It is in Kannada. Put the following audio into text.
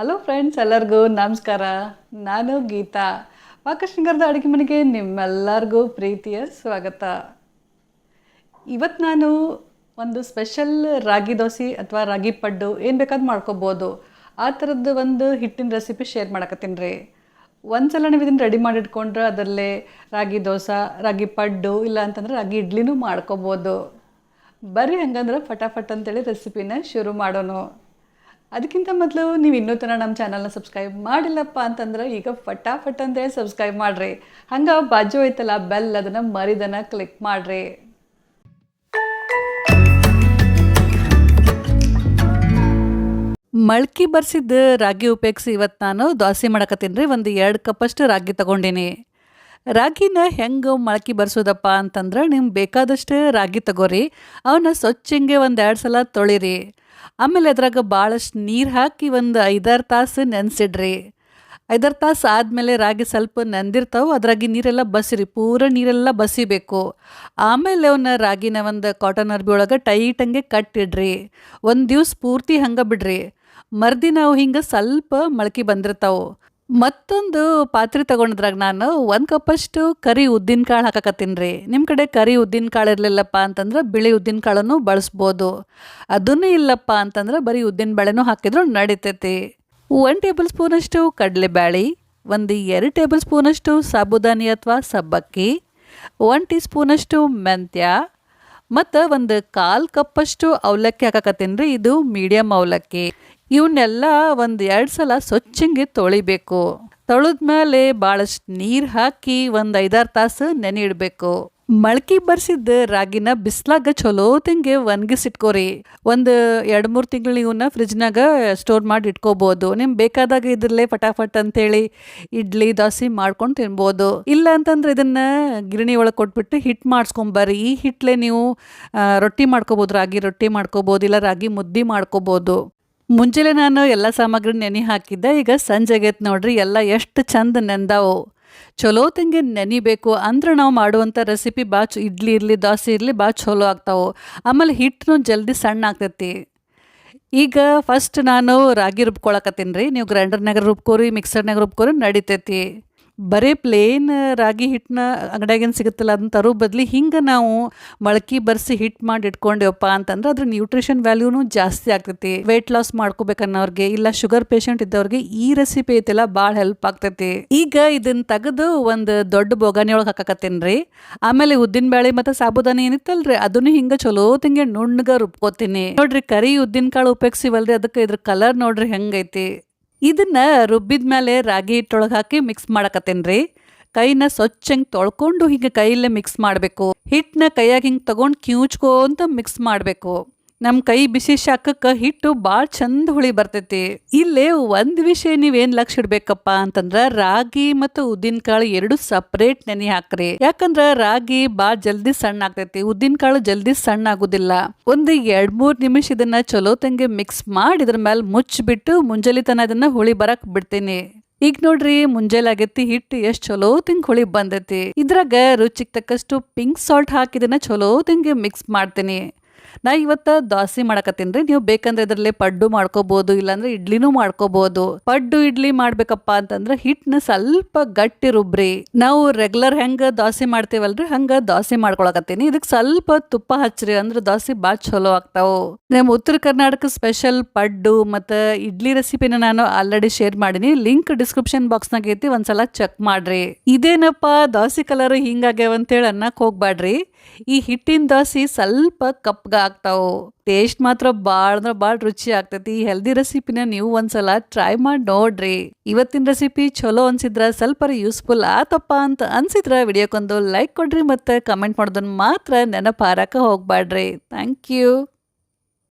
ಹಲೋ ಫ್ರೆಂಡ್ಸ್ ಎಲ್ಲರಿಗೂ ನಮಸ್ಕಾರ. ನಾನು ಗೀತಾ. ಪಾಕಶೃಂಗಾರದ ಅಡುಗೆ ಮನೆಗೆ ನಿಮ್ಮೆಲ್ಲರಿಗೂ ಪ್ರೀತಿಯ ಸ್ವಾಗತ. ಇವತ್ತು ನಾನು ಒಂದು ಸ್ಪೆಷಲ್ ರಾಗಿ ದೋಸೆ ಅಥವಾ ರಾಗಿ ಪಡ್ಡು ಏನು ಬೇಕಾದ್ರೂ ಮಾಡ್ಕೋಬೋದು. ಆ ಥರದ್ದು ಒಂದು ಹಿಟ್ಟಿನ ರೆಸಿಪಿ ಶೇರ್ ಮಾಡಕತ್ತೀನಿ ರೀ. ಒಂದ್ಸಲ ನೀವು ಇದನ್ನು ರೆಡಿ ಮಾಡಿ ಇಟ್ಕೊಂಡ್ರೆ ಅದರಲ್ಲೇ ರಾಗಿ ದೋಸೆ, ರಾಗಿ ಪಡ್ಡು, ಇಲ್ಲ ಅಂತಂದ್ರೆ ರಾಗಿ ಇಡ್ಲಿನೂ ಮಾಡ್ಕೋಬೋದು. ಬರ್ರಿ ಹಂಗಂದ್ರೆ ಫಟಾಫಟ್ ಅಂತೇಳಿ ರೆಸಿಪಿನ ಶುರು ಮಾಡೋಣ. ಅದಕ್ಕಿಂತ ಮೊದಲು ನೀವು ಇನ್ನೂ ಥರ ನಮ್ಮ ಚಾನಲ್ನ ಸಬ್ಸ್ಕ್ರೈಬ್ ಮಾಡಿಲ್ಲಪ್ಪ ಅಂತಂದ್ರೆ ಈಗ ಫಟಾಫಟ್ ಅಂತೇಳಿ ಸಬ್ಸ್ಕ್ರೈಬ್ ಮಾಡಿರಿ. ಹಂಗೆ ಬಾಜು ಐತಲ್ಲ ಬೆಲ್ ಅದನ್ನು ಮರಿದನ ಕ್ಲಿಕ್ ಮಾಡಿರಿ. ಮಳ್ಕಿ ಬರ್ಸಿದ್ದ ರಾಗಿ ಉಪಯೋಗಿಸಿ ಇವತ್ತು ನಾನು ದೋಸೆ ಮಾಡಕತ್ತೀನಿ ರೀ, ಒಂದು ಎರಡು ಕಪ್ಪಷ್ಟು ರಾಗಿ ತಗೊಂಡೀನಿ. ರಾಗಿನ ಹೆಂಗೆ ಮೊಳಕೆ ಬರ್ಸೋದಪ್ಪ ಅಂತಂದ್ರೆ ನಿಮ್ಗೆ ಬೇಕಾದಷ್ಟು ರಾಗಿ ತಗೋರಿ ಅವನ್ನ ಸ್ವಚ್ಛಂಗೆ ಒಂದು ಎರಡು ಸಲ ತೊಳಿರಿ. ಆಮೇಲೆ ಅದ್ರಾಗ ಭಾಳಷ್ಟು ನೀರು ಹಾಕಿ ಒಂದು ಐದಾರು ತಾಸು ನೆನೆಸಿಡ್ರಿ. ಐದಾರು ತಾಸು ಆದಮೇಲೆ ರಾಗಿ ಸ್ವಲ್ಪ ನೆಂದಿರ್ತಾವೆ, ಅದ್ರಾಗಿ ನೀರೆಲ್ಲ ಬಸಿರಿ, ಪೂರ ನೀರೆಲ್ಲ ಬಸಿಬೇಕು. ಆಮೇಲೆ ಅವನ್ನ ರಾಗಿನ ಒಂದು ಕಾಟನ್ ಅರ್ಬಿ ಒಳಗೆ ಟೈಟಂಗೆ ಕಟ್ಟಿಡ್ರಿ ಒಂದು ದಿವ್ಸ ಪೂರ್ತಿ ಹಂಗೆ ಬಿಡ್ರಿ. ಮರ್ದಿನ ಅವು ಹಿಂಗೆ ಸ್ವಲ್ಪ ಮೊಳಕೆ ಬಂದಿರ್ತಾವೆ. ಮತ್ತೊಂದು ಪಾತ್ರೆ ತಗೊಂಡ್ರಾಗ ನಾನು ಒಂದು ಕಪ್ಪಷ್ಟು ಕರಿ ಉದ್ದಿನ ಕಾಳು ಹಾಕಕತ್ತೀನಿ ರೀ. ನಿಮ್ಮ ಕಡೆ ಕರಿ ಉದ್ದಿನ ಕಾಳು ಇರಲಿಲ್ಲಪ್ಪ ಅಂತಂದ್ರೆ ಬಿಳಿ ಉದ್ದಿನ ಕಾಳನ್ನು ಬಳಸ್ಬೋದು. ಅದನ್ನು ಇಲ್ಲಪ್ಪ ಅಂತಂದ್ರೆ ಬರೀ ಉದ್ದಿನ ಬೇಳೆನೂ ಹಾಕಿದ್ರು ನಡಿತೈತಿ. ಒನ್ ಟೇಬಲ್ ಸ್ಪೂನಷ್ಟು ಕಡಲೆಬೇಳೆ ಒಂದು ಎರಡು ಟೇಬಲ್ ಸ್ಪೂನಷ್ಟು ಸಾಬುದಾನಿ ಅಥವಾ ಸಬ್ಬಕ್ಕಿ ಒನ್ ಟೀ ಸ್ಪೂನಷ್ಟು ಮೆಂತ್ಯ ಮತ್ತು ಒಂದು ಕಾಲು ಕಪ್ಪಷ್ಟು ಅವಲಕ್ಕಿ ಹಾಕಕತ್ತೀನಿ ರೀ, ಇದು ಮೀಡಿಯಮ್ ಅವಲಕ್ಕಿ. ಇವನ್ನೆಲ್ಲ ಒಂದು ಎರಡು ಸಲ ಸ್ವಚ್ಛಂಗೆ ತೊಳಿಬೇಕು. ತೊಳೆದ್ಮೇಲೆ ಭಾಳಷ್ಟು ನೀರು ಹಾಕಿ ಒಂದು ಐದಾರು ತಾಸು ನೆನೆ ಇಡಬೇಕು. ಮಳ್ಕಿ ಬರ್ಸಿದ್ದ ರಾಗಿನ ಬಿಸ್ಲಾಗ ಚಲೋ ತಿಂಗೆ ಒಣಗಿಸಿಟ್ಕೋರಿ. ಒಂದು ಎರಡು ಮೂರು ತಿಂಗಳು ಇವನ್ನ ಫ್ರಿಜ್ನಾಗ ಸ್ಟೋರ್ ಮಾಡಿ ಇಟ್ಕೋಬೋದು. ನಿಮ್ಗೆ ಬೇಕಾದಾಗ ಇದ್ರಲ್ಲೇ ಫಟಾಫಟ್ ಅಂತೇಳಿ ಇಡ್ಲಿ, ದೋಸೆ ಮಾಡ್ಕೊಂಡು ತಿನ್ಬೋದು. ಇಲ್ಲ ಅಂತಂದ್ರೆ ಇದನ್ನ ಗಿರಣಿ ಒಳಗೆ ಕೊಟ್ಬಿಟ್ಟು ಹಿಟ್ ಮಾಡಿಸ್ಕೊಂಬರ್ರಿ ಈ ಹಿಟ್ಲೆ ನೀವು ರೊಟ್ಟಿ ಮಾಡ್ಕೋಬಹುದು ರಾಗಿ ರೊಟ್ಟಿ ಮಾಡ್ಕೋಬಹುದು ಇಲ್ಲ ರಾಗಿ ಮುದ್ದೆ ಮಾಡ್ಕೋಬಹುದು ಮುಂಜಾನೆ ನಾನು ಎಲ್ಲ ಸಾಮಗ್ರಿ ನೆನೆ ಹಾಕಿದ್ದೆ. ಈಗ ಸಂಜೆ ಆಗೈತೆ ನೋಡ್ರಿ, ಎಲ್ಲ ಎಷ್ಟು ಚಂದ ನೆಂದಾವು. ಚಲೋ ತಂಗೆ ನೆನಿಬೇಕು ಅಂದ್ರೆ ನಾವು ಮಾಡುವಂಥ ರೆಸಿಪಿ ಭಾಳ ಇಡ್ಲಿ ಇರಲಿ, ದೋಸೆ ಇರಲಿ ಭಾಳ ಚಲೋ ಆಗ್ತಾವೆ. ಆಮೇಲೆ ಹಿಟ್ಟು ಜಲ್ದಿ ಸಣ್ಣ ಆಗ್ತೈತಿ. ಈಗ ಫಸ್ಟ್ ನಾನು ರಾಗಿ ರುಬ್ಕೊಳಕತ್ತೀನಿ ರೀ. ನೀವು ಗ್ರೈಂಡರ್ನಾಗ ರುಬ್ಕೋರಿ ಮಿಕ್ಸರ್ನಾಗ ರುಬ್ಕೋರಿ ನಡಿತೈತಿ. ಬರೀ ಪ್ಲೇನ್ ರಾಗಿ ಹಿಟ್ಟನ್ನ ಅಂಗಡಿಯಾಗೇನು ಸಿಗುತ್ತಲ್ಲ, ಅದನ್ನ ತರೋ ಬದಲಿ ಹಿಂಗೆ ನಾವು ಮೊಳಕೆ ಬರ್ಸಿ ಹಿಟ್ಟು ಮಾಡಿ ಇಟ್ಕೊಂಡೇವಪ್ಪ ಅಂತಂದ್ರೆ ಅದ್ರ ನ್ಯೂಟ್ರಿಷನ್ ವ್ಯಾಲ್ಯೂನು ಜಾಸ್ತಿ ಆಗ್ತೈತಿ. ವೆಯ್ಟ್ ಲಾಸ್ ಮಾಡ್ಕೋಬೇಕನ್ನೋರ್ಗೆ, ಇಲ್ಲ ಶುಗರ್ ಪೇಷಂಟ್ ಇದ್ದವ್ರಿಗೆ ಈ ರೆಸಿಪಿ ಐತಿಲ್ಲ ಭಾಳ ಹೆಲ್ಪ್ ಆಗ್ತೈತಿ. ಈಗ ಇದನ್ನ ತೆಗೆದು ಒಂದು ದೊಡ್ಡ ಬೊಗಾನಿ ಒಳಗೆ ಹಾಕಕತ್ತೀನಿ ರೀ. ಆಮೇಲೆ ಉದ್ದಿನ ಬೇಳೆ ಮತ್ತು ಸಾಬುದಾನಿ ಏನಿತ್ತಲ್ರಿ ಅದನ್ನು ಹಿಂಗೆ ಚಲೋ ತಿಂಗೆ ನುಣ್ಣಗ ರುಬ್ಕೋತೀನಿ. ನೋಡ್ರಿ ಕರಿ ಉದ್ದಿನ ಕಾಳು ಉಪಯೋಗಿಸಿವಲ್ರಿ, ಅದಕ್ಕೆ ಇದ್ರ ಕಲರ್ ನೋಡ್ರಿ ಹೆಂಗೈತಿ. ಇದನ್ನ ರುಬ್ಬಿದ ಮೇಲೆ ರಾಗಿ ಹಿಟ್ಟೊಳಗೆ ಹಾಕಿ ಮಿಕ್ಸ್ ಮಾಡಕತ್ತೇನೆ ರೀ. ಕೈನ ಸ್ವಚ್ಛಂಗೆ ತೊಳ್ಕೊಂಡು ಹಿಂಗೆ ಕೈಯಲ್ಲೇ ಮಿಕ್ಸ್ ಮಾಡಬೇಕು. ಹಿಟ್ಟನ್ನ ಕೈಯಾಗಿ ಹಿಂಗೆ ತಗೊಂಡು ಕಿವುಚ್ಕೋಂತ ಮಿಕ್ಸ್ ಮಾಡಬೇಕು. ನಮ್ಮ ಕೈ ಬಿಸಿ ಶಾಖಕ್ಕೆ ಹಿಟ್ಟು ಭಾಳ ಚಂದ ಹುಳಿ ಬರ್ತೈತಿ. ಇಲ್ಲೇ ಒಂದು ವಿಷಯ ನೀವೇನು ಲಕ್ಷ ಇಡ್ಬೇಕಪ್ಪ ಅಂತಂದ್ರೆ ರಾಗಿ ಮತ್ತು ಉದ್ದಿನ ಕಾಳು ಎರಡು ಸಪ್ರೇಟ್ ನೆನೆ ಹಾಕ್ರಿ. ಯಾಕಂದ್ರೆ ರಾಗಿ ಭಾಳ ಜಲ್ದಿ ಸಣ್ಣ ಆಗ್ತೈತಿ ಉದ್ದಿನ ಕಾಳು ಜಲ್ದಿ ಸಣ್ಣ ಆಗುದಿಲ್ಲ. ಒಂದು ಎರಡ್ ಮೂರ್ ನಿಮಿಷ ಇದನ್ನ ಚಲೋ ತಂಗೆ ಮಿಕ್ಸ್ ಮಾಡಿ ಇದ್ರ ಮೇಲೆ ಮುಚ್ಚಿಬಿಟ್ಟು ಮುಂಜಾನೆ ತನ ಇದನ್ನ ಹುಳಿ ಬರಕ್ ಬಿಡ್ತೀನಿ. ಈಗ ನೋಡ್ರಿ ಮುಂಜಾನೆ ಆಗೈತಿ ಹಿಟ್ಟು ಎಷ್ಟು ಚಲೋ ತಿಂಗ್ ಹುಳಿ ಬಂದೈತಿ. ಇದ್ರಾಗ ರುಚಿಗೆ ತಕ್ಕಷ್ಟು ಪಿಂಕ್ ಸಾಲ್ಟ್ ಹಾಕಿದನ್ನ ಚಲೋ ತಿಂಗೆ ಮಿಕ್ಸ್ ಮಾಡ್ತೀನಿ. ನಾ ಇವತ್ತ ದೋಸೆ ಮಾಡಕತ್ತೀನಿ ನೀವು ಬೇಕಂದ್ರೆ ಇದರಲ್ಲಿ ಪಡ್ಡು ಮಾಡ್ಕೋಬಹುದು ಇಲ್ಲಾಂದ್ರೆ ಇಡ್ಲಿನೂ ಮಾಡ್ಕೋಬಹುದು ಪಡ್ಡು ಇಡ್ಲಿ ಮಾಡ್ಬೇಕಪ್ಪ ಅಂತಂದ್ರೆ ಹಿಟ್ಟನ್ನ ಸ್ವಲ್ಪ ಗಟ್ಟಿ ರುಬ್ರಿ. ನಾವು ರೆಗ್ಯುಲರ್ ಹೆಂಗ ದೋಸೆ ಮಾಡ್ತೇವಲ್ರಿ? ಹಂಗ ದೋಸೆ ಮಾಡ್ಕೊಳಕತ್ತೀನಿ. ಇದಕ್ಕೆ ಸ್ವಲ್ಪ ತುಪ್ಪ ಹಚ್ಚ್ರಿ ಅಂದ್ರೆ ದೋಸೆ ಭಾಳ ಚಲೋ ಆಗ್ತಾವು. ನಮ್ಮ ಉತ್ತರ ಕರ್ನಾಟಕ ಸ್ಪೆಷಲ್ ಪಡ್ಡು ಮತ್ತು ಇಡ್ಲಿ ರೆಸಿಪಿನ ನಾನು ಆಲ್ರೆಡಿ ಶೇರ್ ಮಾಡೀನಿ. ಲಿಂಕ್ ಡಿಸ್ಕ್ರಿಪ್ಷನ್ ಬಾಕ್ಸ್ನಾಗ ಐತಿ, ಒಂದ್ಸಲ ಚೆಕ್ ಮಾಡ್ರಿ. ಇದೇನಪ್ಪ, ದೋಸೆ ಕಲರ್ ಹಿಂಗಾಗ್ಯಾವ ಅಂತೇಳಿ ಅನ್ನಕ್ ಹೋಗ್ಬಾಡ್ರಿ ಈ ಹಿಟ್ಟಿನ ದೋಸೆ ಸ್ವಲ್ಪ ಕಪ್ಗ ಆಗ್ತಾವು ಟೇಸ್ಟ್ ಮಾತ್ರ ಭಾಳ ಅಂದ್ರೆ ಭಾಳ ರುಚಿ ಆಗ್ತೈತಿ. ಈ ಹೆಲ್ದಿ ರೆಸಿಪಿನ ನೀವು ಒಂದ್ಸಲ ಟ್ರೈ ಮಾಡಿ ನೋಡ್ರಿ. ಇವತ್ತಿನ ರೆಸಿಪಿ ಚಲೋ ಅನ್ಸಿದ್ರ ಸ್ವಲ್ಪ ಯೂಸ್ಫುಲ್ ಆತಪ್ಪ ಅಂತ ಅನ್ಸಿದ್ರ ವಿಡಿಯೋಕ್ಕೊಂದು ಲೈಕ್ ಕೊಡ್ರಿ ಮತ್ತೆ ಕಮೆಂಟ್ ಮಾಡೋದನ್ನ ಮಾತ್ರ ನೆನಪಾರಕ ಹೋಗ್ಬಾಡ್ರಿ ಥ್ಯಾಂಕ್ ಯು